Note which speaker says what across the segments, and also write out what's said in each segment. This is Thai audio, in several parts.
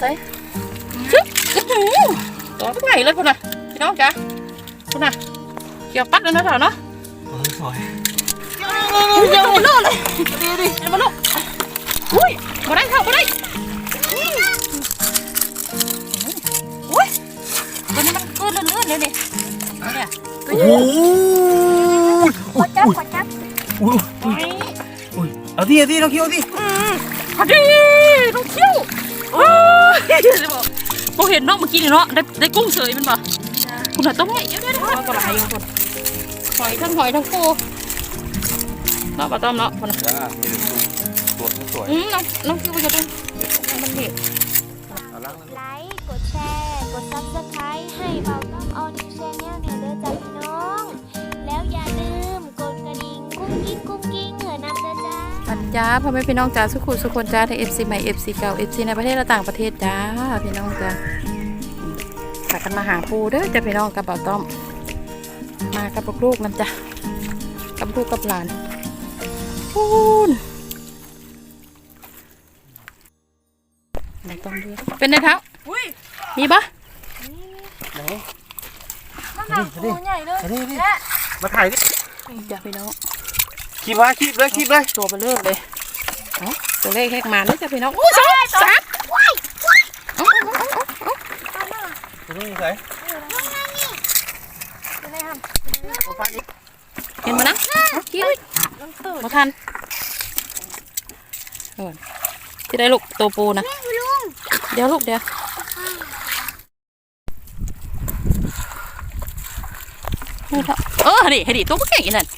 Speaker 1: ใส่ชึบอื้อหือตัวเป็นไงเลยคุณน่ะพี่น้องจ้ะคุณน่ะเกี่ยวปัดแล้วนะเถอะเนาะ
Speaker 2: เออสวย
Speaker 1: เดี๋ยวเลิ กเลยดีดิเดี๋ยวมาลูกอุ้ยมาได้เถอะมาได้อุ้ยตัวนี้มันเกินเลื่อนๆเลยนี่เอาเนี่ย
Speaker 2: โอ้โห
Speaker 3: ขอจับขอจับ
Speaker 2: อุ้ย
Speaker 1: ไป
Speaker 2: อุ้ยเอาดิเอาดิเราเคี้ยวดิ
Speaker 1: พอดีลูกเขี้ยวโอ้ยจะบอกพอเห็นเนาะเมื่อกี้นี่เนาะได้ได้กุ้งเฉยมันป่ะคุณน่ะต้องไงเดี๋ยวเดี๋ยวเดี๋ยวก็ไหลอยู่คนหอยทั้งหอยทั้งปูเนาะปลาต้อมเนาะคนน่ะ
Speaker 2: จ้ามีตัวสวย
Speaker 1: อืมน้องน้องคิวจะดูมันเด็ด
Speaker 3: จ้าพ่อแม่
Speaker 1: พี่น้องจ้าสุขุสุคนจ้าทั้ง FC ใหม่ FC เก่า FC ในประเทศและต่างประเทศจ้าพี่น้องจ้าฝากกันมาหาปูเด้อจ้าพี่น้องกับเบาต้อม มากับลูกๆนำจ้ะกับลูกกับหลานปูนไหนต้องเลือกเป็นไงเท้ามีปะ
Speaker 2: ไหน
Speaker 3: มะนาวปูใหญ่เลย
Speaker 2: อันนี้นี่มาถ่ายดิ
Speaker 1: จ้าพี่น้อง
Speaker 2: คีบไว้คีบเลยคีบเลย
Speaker 1: ตัวเบลเลิศเลยเอ้าตัวเลขแหกมาเลยจ้าพี่น้องอู้สองสามเอาเอาเอาเอาเอา
Speaker 2: ตัวนี้ใส่
Speaker 3: เป็นไงครับ
Speaker 2: มาฟังดิ
Speaker 1: เห็นมานะคิวมาทันเออที่ได้ลูกตัวปูนะ เดี๋ยวลูกเดี๋ยวนี่เถอะเออให้ดิให้ดิตัวพวกเก่งอีนั่น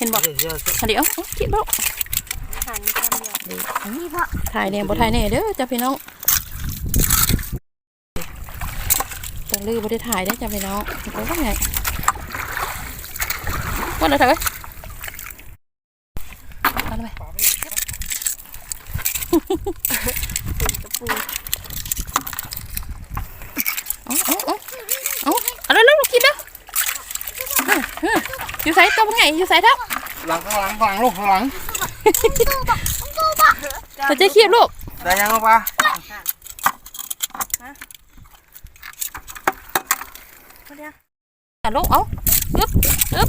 Speaker 1: เห็นบอก
Speaker 2: เดี๋ยวเดี๋ยว
Speaker 1: ให้ดิเอ้าเอาคิดบ่
Speaker 3: หันกันเดียวนี่พ่อ
Speaker 1: ถ่ายเนี่ยบ่ถ่ายเนี่ยเด้อจ้าพี่น้องตองลือบ่ได้ถ่ายได้อจ้าพี่น้องตัวพวกไงว่าอะไรเถอะเอาเลยเอาเอาเอาเอาเอาเร็วๆกินเด้อเออเอออยู่ใส่ตัวเป็นไงอยู่ใส่เท้า
Speaker 2: หลังข้างหลังข้างหลังลูกข้างหลัง
Speaker 1: เราจะเคียบลูก
Speaker 2: ได้ยังเอาปะ
Speaker 1: อะลูกเอาอึ๊บอึ๊บ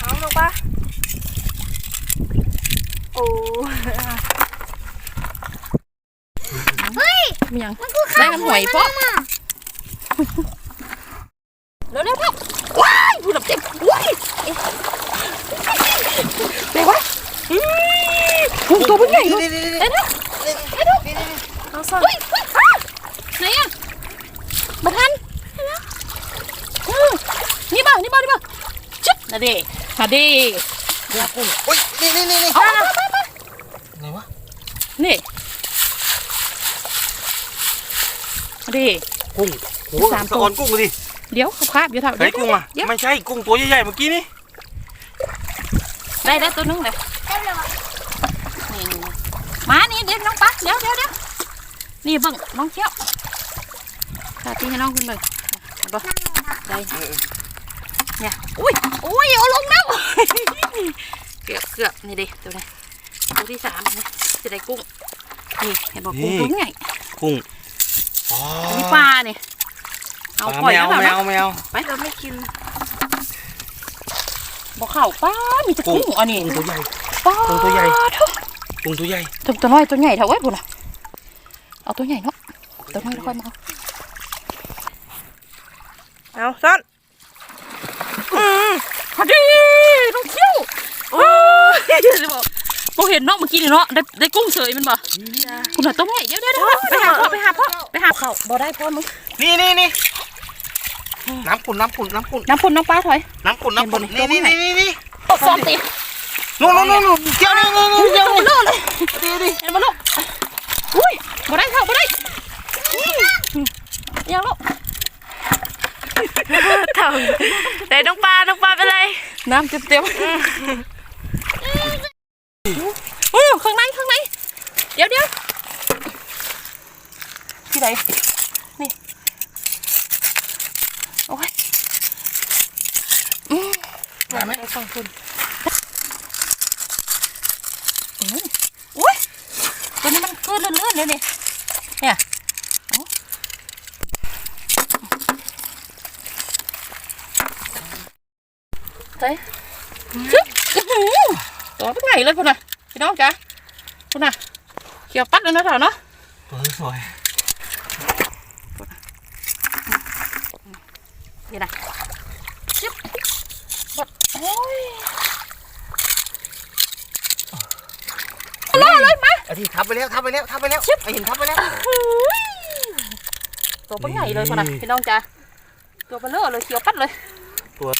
Speaker 3: เอาลงปะโอ้
Speaker 1: มีหยังได้กันหอยเพาะเร็วๆเท้าว้ายผู้หลับเจ็บว้ายเด็กวะอื้อ โอ้ตัวเป็นไงลูก
Speaker 2: นี่นี่นี่
Speaker 1: เอ็ดลูกเอ็ดลูก
Speaker 3: เอาซ่อน
Speaker 1: เฮ้ยเฮ้ยอ้าไหนอะบัทันอืมนี่บ่านี่บ่านี่บ่าชุดน่ะเด้น่ะเด้
Speaker 2: เดี๋ยวกุ้งโอ้ยนี่นี่นี่นี่
Speaker 1: เอามามามา
Speaker 2: ไหนวะ
Speaker 1: นี่น่ะเด้
Speaker 2: กุ้งโอ้
Speaker 1: สามตัว
Speaker 2: สะออนกุ้งดิ
Speaker 1: เดี๋ยวเขาคาบเดี๋ยวเท่า
Speaker 2: ไหนกุ้งอะ
Speaker 1: เดี๋ยว
Speaker 2: ไม่ใช่กุ้งตัวใหญ่ๆเมื่อกี้นี่
Speaker 1: ได้ได้ตัวนึงเลย
Speaker 3: เต็มเลยว่ะ
Speaker 1: นี่นี่นี่มานี่เดี๋ยวน้องปักเดี๋ยวเดี๋ยวเดี๋ยวนี่เบิ่งน้องเชี่ยวตาตีให้น้องขึ้นเบิ่งเอาบ่ได้เนี่ยอุ้ยอุ้ยเอาลงแล้วเกือบเกือบนี่ดิตัวนี้ตัวที่สามนี่จะได้กุ้งนี่เห็นบอกกุ้งตัวใหญ่
Speaker 2: กุ้งอ๋อ
Speaker 1: อันนี้ปลาเนี่ยเอา
Speaker 2: ปลา
Speaker 1: ปล่อย
Speaker 2: แม
Speaker 1: แล้วว
Speaker 2: แม
Speaker 1: เนาะ
Speaker 2: วแมว
Speaker 1: ไปเราไม่กินบอกเข่าป้ามีแต่กุ้งอันนี้
Speaker 2: กุ้งตัวใหญ่
Speaker 1: ป้า
Speaker 2: กุ้งตัวใหญ่
Speaker 1: ทุก
Speaker 2: กุ้งตัวใหญ่
Speaker 1: ตัวตัวน้อยตัวใหญ่เท่าไว้ปุ่นอะเอาตัวใหญ่เนาะตัวน้อยแล้วค่อยมาเอา
Speaker 4: เอาซ่อน
Speaker 1: พอดีน้องเขี้ยวโอ้ยจะบอกพอเห็นเนาะเมื่อกี้นี่เนาะได้ได้กุ้งเฉยมันบ่คุณน่ะต้องใหญ่เดี๋ยวเดี๋ยวเดี๋ยวไปหาพ่อไปหาพ่อไปหาเขาบ่ได้พ่อมึง
Speaker 2: นี่นี่นี่น้ำขุ่นน้ำขุ่นน้ำขุ่น
Speaker 1: น้ำพุ่นน้ำปลาถอย
Speaker 2: น้ำขุ่นน้ำขุ่น
Speaker 1: เห็
Speaker 2: นี่
Speaker 1: นบ่
Speaker 2: นี่
Speaker 1: นี่
Speaker 2: นี่นี่
Speaker 1: ซ้อมตี
Speaker 2: นู่นนู่นนู่นนู่นเกี่ยวนี่นี่นี่
Speaker 1: เดี๋ยวเลิกเลยดีดีเห็นบ่ลูกอุ้ยบ่ได้เข้าบ่ได้ยังลูก
Speaker 4: เถ่าไหนน้องปลาน้องปลาเป็นไร
Speaker 1: น้ำเต็มเต็มอู้ข้างในข้างในเดี๋ยวเดี๋ยวที่ไหนนี่โอ้ยอืม
Speaker 2: มาไหม
Speaker 1: ไปฟังคุณ นี่นี่เนี่ยเฮ้ยตัวเป็นไงเลยคุณน่ะพี่น้องจ้ะคุณน่ะเขียวปัดเลยนะเถอะเนาะ
Speaker 2: สวย
Speaker 1: นี่นะ
Speaker 2: ที่ทับไปแล้วทับไปแล้วทับไปแล้วไอ้เห็นทับไปแล้ว
Speaker 1: ตัวเป็นไงเลยคุณน่ะพี่น้องจ้ะตัวเบลอเลยเขียวปัดเลย
Speaker 2: ตัว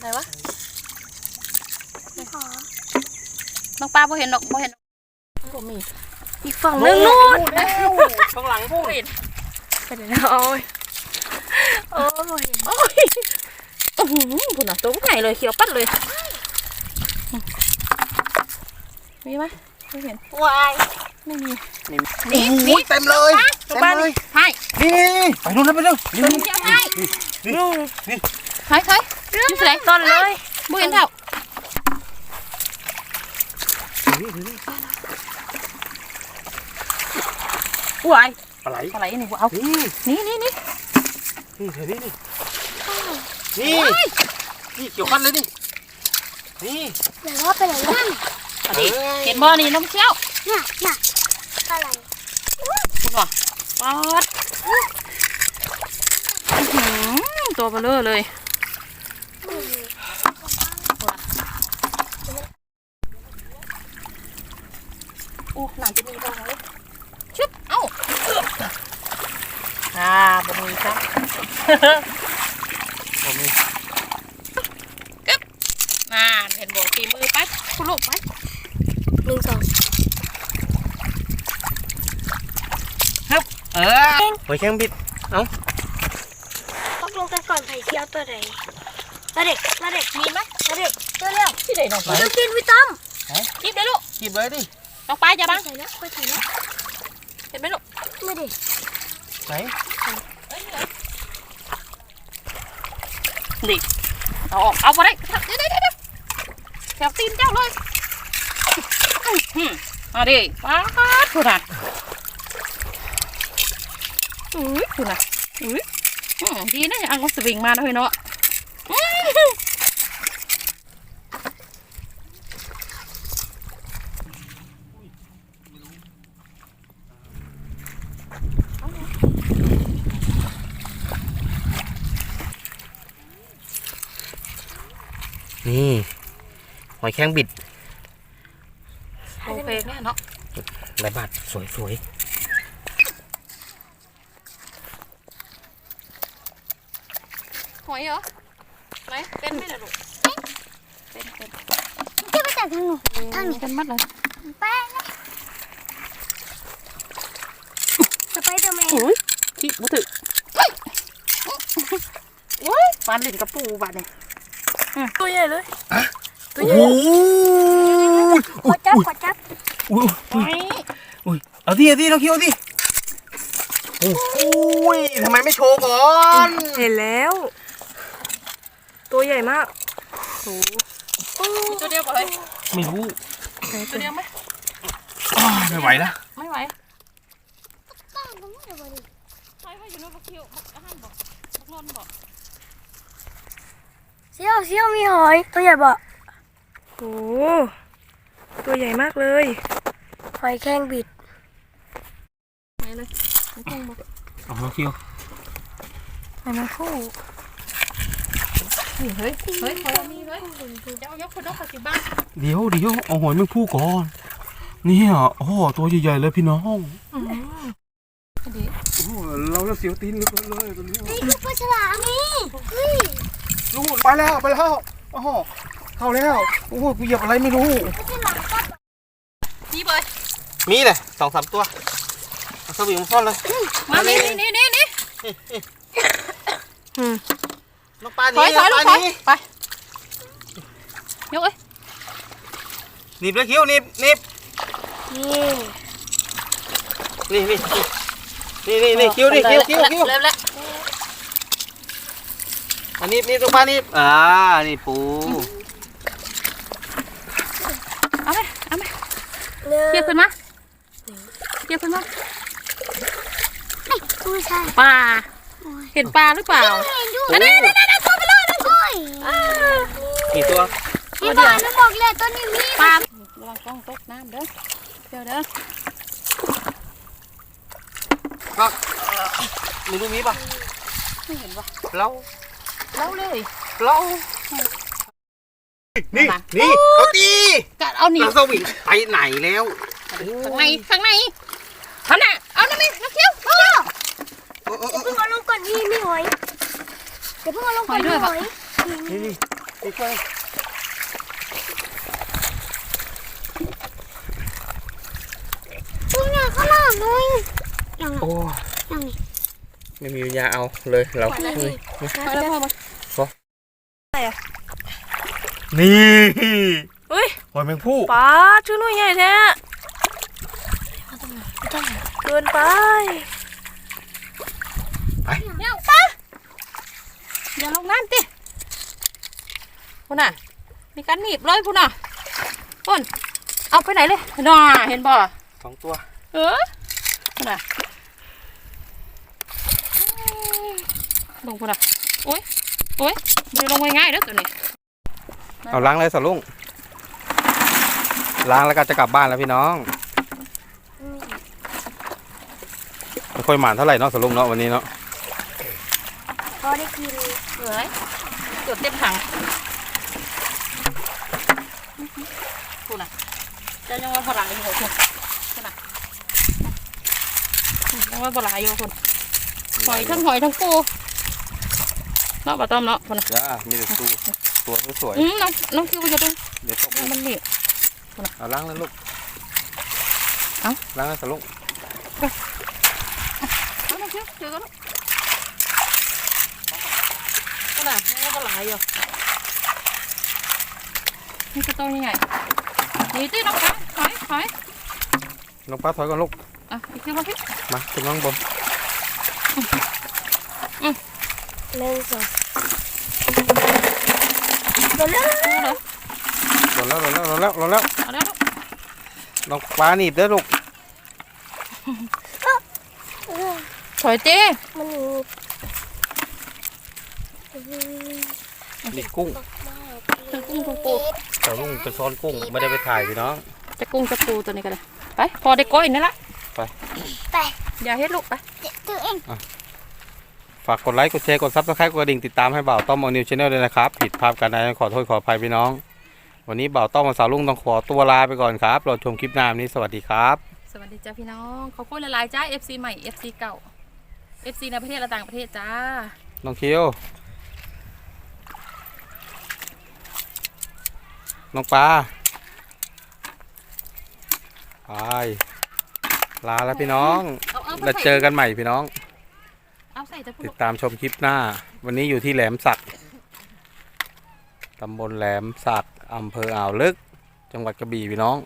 Speaker 1: ไหนวะน้องปลาบ่เห็นดอกบ่เห็นดอกบ่มี
Speaker 3: อีกฝั่งนึงนู่น
Speaker 2: ข้างหลังพูด
Speaker 1: เห็น
Speaker 3: โอ้ยโอ้ย
Speaker 1: โอ้ยโอ้โหคุณน่ะตัวเป็นไงเลยเขียวปัดเลย มีไหมไม่เห็น
Speaker 3: วาย
Speaker 1: ไม่มี
Speaker 2: นี่
Speaker 1: นี่
Speaker 2: โอ้
Speaker 1: นี่
Speaker 2: ยเต็มเลยเต็มเลย
Speaker 1: ให้
Speaker 2: นี่นี่ไปนู่นนะไปนู่นนี่
Speaker 1: ตัว
Speaker 2: นี่
Speaker 1: เขียวให้
Speaker 2: นี่
Speaker 1: ให้ให้ยืนแสดงต้นเลยบ่เห็นเท่า
Speaker 2: นี่นี่
Speaker 1: อุ้ย
Speaker 2: อะไร
Speaker 1: อะไรนี่บ่เอา
Speaker 2: นี่
Speaker 1: นี่นี่นี่
Speaker 2: นี่เธอนี่นี่นี่นี่เกี่ยวกันเลยนี่นี่
Speaker 3: ไหนว่าไปไหนนั่น
Speaker 1: อันนี้เห็นบ่นี่น้องเชี่ยว
Speaker 3: น่ะน่ะอะไร
Speaker 1: คุณว่ะป๊อดอื้อหือตัวเบลอเลยโอ้หนังจะมีบ้างเลยชึบเอ้าอ่าบะหมี่ครับ
Speaker 2: ผมนี่
Speaker 1: น่าเห็นบอกตีมือไปคุณลูกไป
Speaker 3: หนึ่งสอง
Speaker 2: เออหอยแข้งบิด
Speaker 3: ต้องลงกันก่อนไผ่เที่ยวตัวไหนแล้วเด็กแล้วเด็ก
Speaker 1: มีไหม
Speaker 3: แล้วเด็กตัวเร็ว
Speaker 1: ที่ไหนน้องไป
Speaker 3: ต้องกินวิตัม
Speaker 1: กินได้ลูก
Speaker 2: หยิบเลยดิ
Speaker 1: น้องไปจะ
Speaker 3: ไป
Speaker 1: บ้าง
Speaker 3: ใส่แล้วไปใส่แล้ว
Speaker 1: เห็นไหมลูก
Speaker 3: ไม่ดิ
Speaker 2: ไหน
Speaker 1: นี่เอาออกเอาไปได้เดี๋ยวเดี๋ยวเดี๋ยวแถวตีนเจ้าเลยอื้อหือ มาดิป้าดคุณน่ะอุ้ยคุณน่ะอุ้ยอืมดีนะยังเอาสวิงมานะพี่เนาะ
Speaker 2: นี่หอยแข้งบิด
Speaker 1: โอเคเนี่ยเนาะ
Speaker 2: ลายบาทสวยสวย
Speaker 1: หอยเหรอไหนเป็นไหมล่ะลูกเป็นเป็น
Speaker 3: จะไปจับทางหนู
Speaker 1: ทางนี้เป็นมัดเลย
Speaker 3: แป้งสไปเดอร์แมน
Speaker 1: อุ้ยขี้บุถึกโอ้ยปานเล่นกระปูบาดเนี่ย
Speaker 3: ตัวใหญ่เลย
Speaker 2: โอ้โห
Speaker 3: ขอจับขอจับ
Speaker 2: อุ้ย
Speaker 1: โอ้ย
Speaker 2: อุ้ยเอาดิเอาดิเราคิวเอาดิโอ้ยทำไมไม่โชว์ก่อน
Speaker 4: เห็นแล้ว ตัวใหญ่มาก
Speaker 1: มีตัวเดียวก่อนเลย
Speaker 2: ไม่รู้
Speaker 1: ตัวเดียวไหม
Speaker 2: อ้าวไม่ไหวแล้ว
Speaker 1: ไม่ไหว
Speaker 3: ป้าตรงนี้เดี๋ยวดิ
Speaker 1: ใช่ให้อยู่นู่นบักคิวบักอาหารบอกบักนนบอก
Speaker 3: เซี่ยวเซี่ยวมีหอย ตัวใหญ่บ่
Speaker 4: โอ้ตัวใหญ่มากเลย
Speaker 3: หอยแข้งบิด
Speaker 1: ไห นเลยไม่ต้องบอก
Speaker 2: เอาเราคิว
Speaker 3: หอยแมงผู้
Speaker 1: เฮ้ย เฮ้ยเฮ้ยคนนี้เลยเจ้ายกคนนกปัจจุบัน
Speaker 2: เดี๋ยวเดี๋ยวเอาหอยแมงผู้ก่อนเนี่ยโอ้โหตัวใหญ่ๆเลยพี่น้อง
Speaker 1: ดี
Speaker 2: โอ้โหเราจะเสียวตีนเลยเลยตอนนี้
Speaker 3: นี่คือปลาฉลามนี่เฮ้ย
Speaker 2: นู่นไปแล้วไปแล้วโอ้โหเข้าแล้วโอ้โหกูเหยียบอะไรไม่รู้
Speaker 3: ปลาฉลามก็
Speaker 1: นี่เบย
Speaker 2: มีเลยสองสามตัวเอา สวิงมาซ่อนเลย
Speaker 1: มานี่นี่นี่นี่
Speaker 4: อืม
Speaker 2: น้องปลาห
Speaker 1: ถอย
Speaker 2: นี
Speaker 1: ถอย
Speaker 2: น้
Speaker 1: ลู
Speaker 2: อง
Speaker 1: ก
Speaker 2: ป
Speaker 1: ถ
Speaker 2: ลา
Speaker 1: อย
Speaker 2: หนี
Speaker 1: ไปยกเอ้ย
Speaker 2: หนีบเลยคิวหนีบหนีบ
Speaker 3: นี่
Speaker 2: นี่นี่นี่นี่นี่คิวนี่คิวคิวคิว
Speaker 1: เริ่มแล้ว
Speaker 2: อันนี้นี่ตรงปลานี่อ่า นี่ปู
Speaker 1: เอาไปเอาไป
Speaker 3: เนื้อ
Speaker 1: เทียบขึ้นมาเทียบขึ้นมา
Speaker 3: ไม่ใช่
Speaker 1: ปลาเห็นปลาหรือเปล่า
Speaker 3: เห็นด้ว
Speaker 1: อัน
Speaker 3: ย
Speaker 1: นี้นี่นี่ตัวไปเลยตัว
Speaker 2: กี่ตัว
Speaker 3: พี่บอลนึกบอกเลยตัวนี้มี
Speaker 1: ปลาระวังกล้องตกน้ำเด้อเดี๋ยวเด้อ
Speaker 2: ก็มึงดูมีปะ
Speaker 1: ไม่เห็นวะ
Speaker 2: เรา
Speaker 1: เล่าเลย
Speaker 2: เรานี่นี่เอาตี
Speaker 1: กัดเอานี่
Speaker 2: เราสวิงไปไหนแล้ว
Speaker 1: ข้างในข้างในเขาน่ะเอาน้ำนี่น้ำเคี้ยว เพิ่
Speaker 3: งเอาลงก่อนนี่มีหอยเดี๋ยวเพิ่งเอาลงก่อนมีหอย
Speaker 2: นี่นี่นี่ช่วย
Speaker 3: ตัวเนี่ยข้างล่านุ้ยยังไง
Speaker 2: โอ้
Speaker 3: ยังไง
Speaker 2: ไม่มีวิญญาเอาเลยเรา
Speaker 1: ไปแล้ว
Speaker 2: เลย
Speaker 1: ไปแล้วพ่อมา
Speaker 2: นี่
Speaker 4: เฮ้ย
Speaker 2: หอยแมงผู้
Speaker 4: ป้าชื่อนุ่ยใหญ่แท้เกินไป
Speaker 1: เดี๋ยวป้า อย่าลงน้ำติพุ่นน่ะ มีการหนีบเลยพุ่นน่ะพุ่นเอาไปไหนเลยน่าเห็นบ่
Speaker 2: สองตัว
Speaker 1: เออพุ่นน่ะลงพุ่นน่ะโอ้ยโอ้ยไม่ได้ลงง่ายๆเด้อตัวนี้
Speaker 2: เอาล้างเลยสลุงล้างแล้วก็จะกลับบ้านแล้วพี่น้องไม่ค่อยหมานเท่าไหร่เนาะสลุงเนาะวันนี้เนาะ
Speaker 3: พอได้กิน
Speaker 1: เอ้ยเกือบเต็มถังพุ่นน่ะจะยังว่าพลายอยู่พุ่นพุ่นน่ะยังว่าพลายอยู่พุ่นหอยทั้งหอยทั้งปูเนาะปลาต้อมเนาะพุ่นน่ะ
Speaker 2: จ้ามีแต่ตัวตัวสวย
Speaker 1: อืมน้องน้องคิวจะดู
Speaker 2: ๆเดี๋ยวตก
Speaker 1: มันนี่
Speaker 2: เอาล้างเลยลูก
Speaker 1: เอ้า
Speaker 2: ล้างเลยสลุง
Speaker 1: เอาน้องคิวเจอกันลูก พุ่นน่ะยังว่าพลายอยู่นี่คือตัวยังไงนี่ตีน้องกันถอยถอย
Speaker 2: น้องป้าถอยก่อนลูก
Speaker 1: อะพี่คิวมาพี่
Speaker 2: มาขึ้นข้างบน
Speaker 3: หนึ่งสองเดี๋ยวเร็ว
Speaker 1: เอาเลย
Speaker 2: หล่นแล้วหล่นแล้วหล่นแล้วหล่นแล้ว
Speaker 1: เอาแล้วลูก
Speaker 2: น้องป้าหนีบเด้อลูก
Speaker 1: ถอยตี
Speaker 3: มันหนี
Speaker 2: นี่กุ้ง
Speaker 1: จะกุ้งจะปู
Speaker 2: สลุงจะซ้อนกุ้งไม่ได้ไปถ่ายพี่น้อง
Speaker 1: จะกุ้งจะปูตัวนี้กันเลยไปพอได้ก้อยนั่นละ
Speaker 2: ไป
Speaker 3: ไป
Speaker 1: อย่าเฮ็ดลูกไป
Speaker 3: ตัวเอง
Speaker 2: ฝากกดไลค์กดแชร์กดซับสไครต์กดกระดิ่งติดตามให้บ่าวต้อมอนิวชาแนลด้วยนะครับ ผิดภาพการใดขอโทษขออภัยพี่น้อง วันนี้บ่าวต้อมกับสาวลุงต้องขอตัวลาไปก่อนครับรอชมคลิปหน้าวันนี้สวัสดีครับ
Speaker 1: สวัสดีจ้าพี่น้องขอบคุณหลายๆจ้า FC ใหม่ FC เก่า FC ในประเทศและต่างประเทศจ้า
Speaker 2: น้องคิว น้องปลาไปลาแล้วพี่น้อง
Speaker 1: เอาเอา
Speaker 2: แล้วเจอกันใหม่พี่น้อง
Speaker 1: เอาใส่จะพู
Speaker 2: ติ
Speaker 1: ด
Speaker 2: ดตามชมคลิปหน้า วันนี้อยู่ที่แหลมสักตำบลแหลมสักอำเภออ่าวลึก จังหวัดกระบี่พี่น้อง